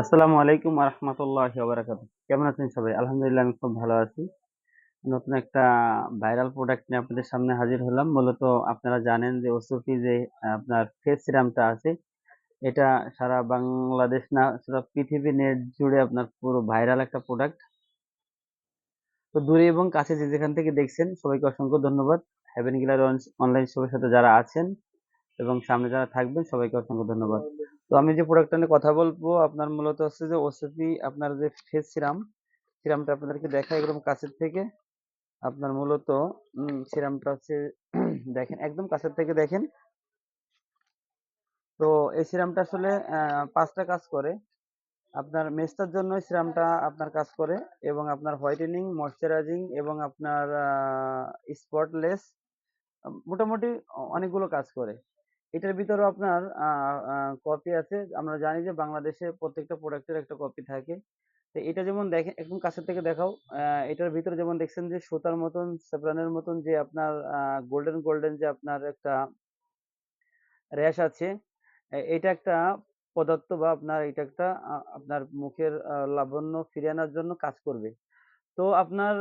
আসসালামু আলাইকুম রহমতুল্লাহ বারাকাতু কেমন আছেন সবাই? আলহামদুলিল্লাহ, আমি খুব ভালো আছি। নতুন একটা ভাইরাল প্রোডাক্ট নিয়ে আপনাদের সামনে হাজির হলাম। মূলত আপনারা জানেন যে ওসুফি যে, আপনার ফেস সিরামটা আছে, এটা সারা বাংলাদেশ না, সারা পৃথিবী নেট জুড়ে আপনার পুরো ভাইরাল একটা প্রোডাক্ট তো দূরে এবং কাছে যে যেখান থেকে দেখছেন, সবাইকে অসংখ্য ধন্যবাদ। হ্যাভেন গিলার অনলাইন শপের সাথে যারা আছেন এবং সামনে যারা থাকবেন, সবাইকে অসংখ্য ধন্যবাদ। তো আমি যে প্রোডাক্টটা নিয়ে কথা বলব, আপনার মূলত হচ্ছে যে ওসিপি, আপনার যে ফেস সিরাম সিরামটা আপনাদেরকে দেখাই একদম কাছের থেকে। আপনার মূলত সিরামটা হচ্ছে, দেখেন, একদম কাছের থেকে দেখেন। তো এই সিরামটা আসলে পাঁচটা কাজ করে। আপনার মেস্তার জন্য সিরামটা আপনার কাজ করে এবং আপনার হোয়াইটেনিং, ময়শ্চারাইজিং এবং আপনার স্পটলেস মোটামুটি অনেকগুলো কাজ করে। এটার ভিতরে আপনার কপি আছে। আমরা জানি যে বাংলাদেশে প্রত্যেকটা প্রোডাক্টের একটা কপি থাকে। তো এটা যেমন দেখেন একদম কাছের থেকে দেখাও এটার ভিতরে যেমন দেখছেন যে সুতার মতন সেপ্রানের মতন যে আপনার গোল্ডেন গোল্ডেন যে আপনার একটা র্যাশ আছে এটা একটা পদার্থ বা আপনার এটা একটা আপনার মুখের লাবণ্য ফিরিয়ে আনার জন্য কাজ করবে। তো আপনার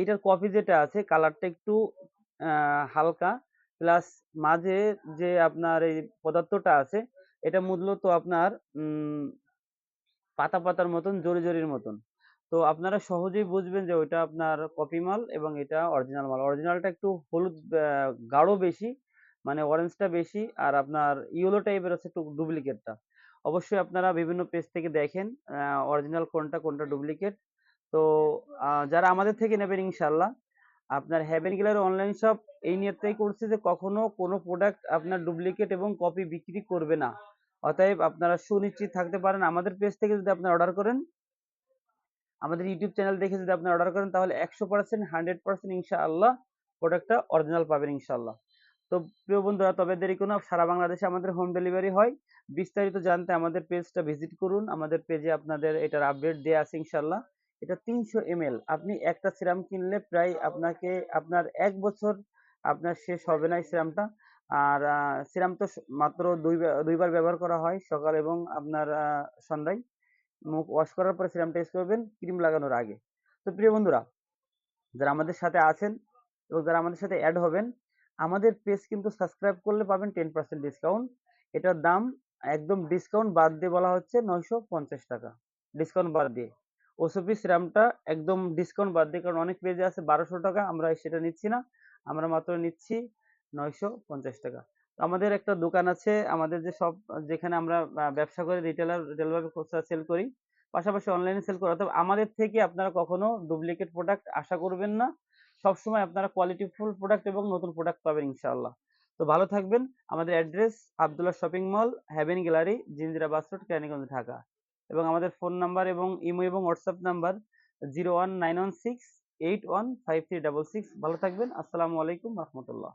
এটার কপি যেটা আছে কালারটা একটু হালকা প্লাস মাঝে যে আপনার এই পদার্থটা আছে, এটা মূলত আপনার পাতা পাতার মতন জরি জরির মতন। তো আপনারা সহজেই বুঝবেন যে ওইটা আপনার কপি মাল এবং এটা অরিজিনাল মাল। অরিজিনালটা একটু হলুদ গাঢ় বেশি মানে অরেঞ্জটা বেশি আর আপনার ইয়েলো টাইপের হচ্ছে একটু ডুপ্লিকেটটা অবশ্যই আপনারা বিভিন্ন পেজ থেকে দেখেন অরিজিনাল কোনটা কোনটা ডুপ্লিকেট তো যারা আমাদের থেকে নেবেন ইনশাল্লাহ আপনার হ্যাভেন গিলার অনলাইন শপ এই নিয়তটাই করছে যে কখনো কোনো প্রোডাক্ট আপনার ডুপ্লিকেট এবং কপি বিক্রি করবে না। অতএব আপনারা সুনিশ্চিত থাকতে পারেন। আমাদের পেজ থেকে যদি আপনারা অর্ডার করেন, আমাদের ইউটিউব চ্যানেল দেখে যদি আপনি অর্ডার করেন, তাহলে একশো পার্সেন্ট হান্ড্রেড পার্সেন্ট ইনশাআল্লাহ প্রোডাক্টটা অরিজিনাল পাবেন ইনশাআল্লাহ। তো প্রিয় বন্ধুরা, তবে দেরি কোনো সারা বাংলাদেশে আমাদের হোম ডেলিভারি হয়। বিস্তারিত জানতে আমাদের পেজটা ভিজিট করুন। আমাদের পেজে আপনাদের এটার আপডেট দেওয়া আছে ইনশাআল্লাহ। এটা তিনশো এম আপনি একটা সিরাম কিনলে প্রায় আপনাকে, আপনার এক বছর আপনার শেষ হবে না এই সিরামটা। আর সিরাম তো মাত্র দুই দুইবার ব্যবহার করা হয় সকাল এবং আপনার সন্ধ্যায়। মুখ ওয়াশ করার পরে সিরামটা ইউজ করবেন, ক্রিম লাগানোর আগে। তো প্রিয় বন্ধুরা, যারা আমাদের সাথে আছেন এবং যারা আমাদের সাথে অ্যাড হবেন, আমাদের পেজ কিন্তু সাবস্ক্রাইব করলে পাবেন টেন পার্সেন্ট ডিসকাউন্ট। এটার দাম একদম ডিসকাউন্ট বাদ দিয়ে বলা হচ্ছে নয়শো পঞ্চাশ টাকা। ডিসকাউন্ট বাদ দিয়ে। ওসপি সিরামটা একদম ডিসকাউন্ট বাদ দিয়ে, কারণ অনেক পেজে আছে বারোশো টাকা, আমরা সেটা নিচ্ছি না। আমরা মাত্র নিচ্ছি নয়শো পঞ্চাশ টাকা। আমাদের একটা দোকান আছে, আমাদের যে সব, যেখানে আমরা ব্যবসা করি রিটেলার রিটেলভাবে খুচরা সেল করি। পাশাপাশি অনলাইনে সেল করি অর্থাৎ আমাদের থেকে আপনারা কখনো ডুপ্লিকেট প্রোডাক্ট আশা করবেন না। সবসময় আপনারা কোয়ালিটি ফুল প্রোডাক্ট এবং নতুন প্রোডাক্ট পাবেন, ইনশাআল্লাহ। তো ভালো থাকবেন। আমাদের address Abdullah shopping mall Haven gallery জিন্দিরা bus road Keraniganj, Dhaka. এবং আমাদের ফোন নাম্বার এবং ইমো এবং WhatsApp number zero one nine one six eight one five three double six. ভালো থাকবেন। আসসালামু আলাইকুম রহমতুল্লাহ।